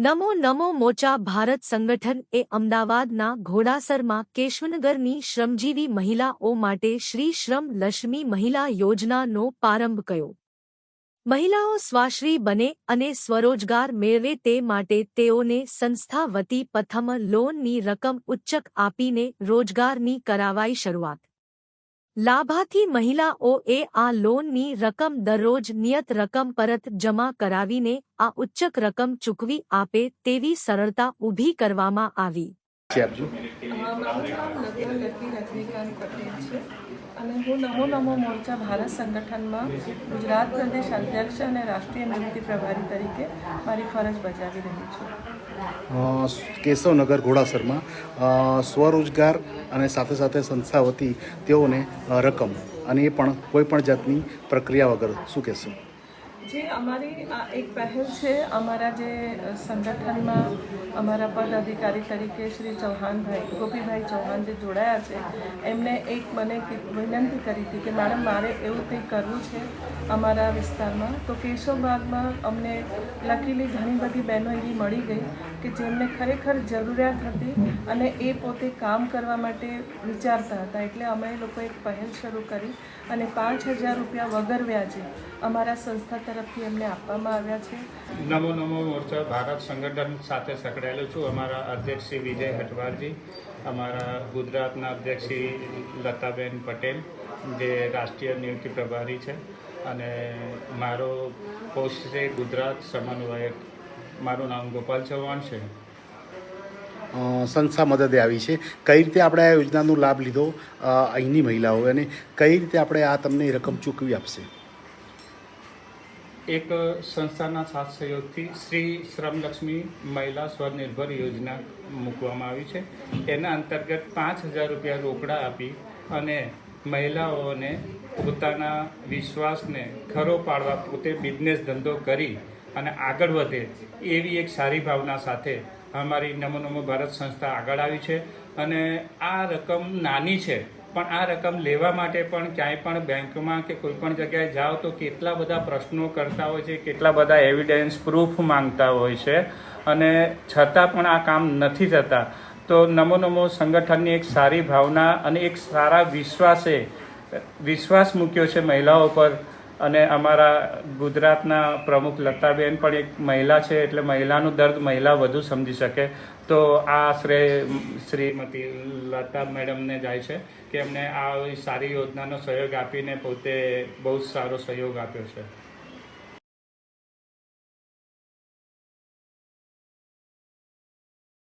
નમો નમો મોચા ભારત સંગઠન એ અમદાવાદના ઘોડાસરમાં કેશવનગરની શ્રમજીવી મહિલાઓ માટે શ્રી શ્રમ લક્ષ્મી મહિલા યોજનાનો પ્રારંભ કર્યો. મહિલાઓ સ્વાશ્રી બને અને સ્વરોજગાર મેળવે તે માટે તેઓને સંસ્થા વતી પ્રથમ લોનની રકમ ઉચ્ચક આપીને રોજગારની કરાવાઈ શરૂઆત. લાભાર્થી મહિલાઓએ આ લોનની રકમ દરરોજ નિયત રકમ પરત જમા કરાવીને આ ઉચ્ચક રકમ ચૂકવી આપે તેવી સરળતા ઊભી કરવામાં આવી. અને હું નમો નમો મોરચા ભારત સંગઠનમાં ગુજરાત પ્રદેશ અધ્યક્ષ અને રાષ્ટ્રીય નિવૃત્તિ પ્રભારી તરીકે મારી ફરજ બજાવી રહી છું. કેશવનગર ઘોડાસરમાં સ્વરોજગાર અને સાથે સાથે સંસ્થા વતી તેઓને રકમ અને એ પણ કોઈ પણ જાતની પ્રક્રિયા વગર. શું કહેશો? જે અમારી આ એક પહેલ છે, અમારા જે સંગઠનમાં અમારા પદ અધિકારી તરીકે શ્રી ચૌહાણભાઈ, ગોપીભાઈ ચૌહાણ જે જોડાયા છે, એમને એક મને વિનંતી કરી હતી કે, મેડમ, મારે એવું કંઈક કરવું છે અમારા વિસ્તારમાં? તો કેશવબાગમાં અમને લકીલી ઘણી બધી બહેનો એવી મળી ગઈ કે જેમને ખરેખર જરૂરિયાત હતી અને એ પોતે કામ કરવા માટે વિચારતા હતા. એટલે અમે લોકો એક પહેલ શરૂ કરી અને પાંચ હજાર રૂપિયા વગર વ્યાજે અમારા સંસ્થા તરફથી અમને આપવામાં આવ્યા છે. નમો નમો મોરચા ભારત સંગઠન સાથે સંકળાયેલો છું. અમારા અધ્યક્ષ શ્રી વિજય હટવારજી અમારા ગુજરાતના અધ્યક્ષ શ્રી લતાબેન પટેલ જે રાષ્ટ્રીય નિયુક્તિ પ્રભારી છે. અને મારો પોસ્ટ છે ગુજરાત સમન્વયક. મારું નામ ગોપાલ ચૌહાણ છે. સંસ્થા મદદે આવી છે. કઈ રીતે આપણે આ યોજનાનો લાભ લીધો અહીંની મહિલાઓ? અને કઈ રીતે આપણે આ તમને રકમ ચૂકવી આપશે? એક સંસ્થાના સાથ સહયોગથી શ્રી શ્રમલક્ષ્મી મહિલા સ્વનિર્ભર યોજના મૂકવામાં આવી છે. એના અંતર્ગત પાંચ હજાર રૂપિયા રોકડા આપી અને મહિલાઓને પોતાના વિશ્વાસને ખરો પાડવા પોતે બિઝનેસ ધંધો કરી અને આગળ વધે એવી એક સારી ભાવના સાથે અમારી નમો નમો ભારત સંસ્થા આગળ આવી છે. અને આ રકમ નાની છે પણ આ રકમ લેવા માટે પણ ક્યાંય પણ બેંકમાં કે કોઈ પણ જગ્યાએ જાઓ તો કેટલા બધા પ્રશ્નો કરતા હોય છે, કેટલા બધા એવિડન્સ પ્રૂફ માંગતા હોય છે. અને છતાં પણ આ કામ નથી થતા. તો નમો નમો સંગઠનની એક સારી ભાવના અને એક સારા વિશ્વાસે, વિશ્વાસ મૂક્યો છે મહિલાઓ પર. અને અમારા ગુજરાતના પ્રમુખ લતાબેન પણ એક મહિલા છે, એટલે મહિલાનું દર્દ મહિલા વધુ સમજી શકે. તો આ શ્રેય, શ્રીમતી લતા મેડમને જાય છે કે એમને આ સારી યોજનાનો સહયોગ આપીને પોતે બહુ જ સારો સહયોગ આપ્યો છે.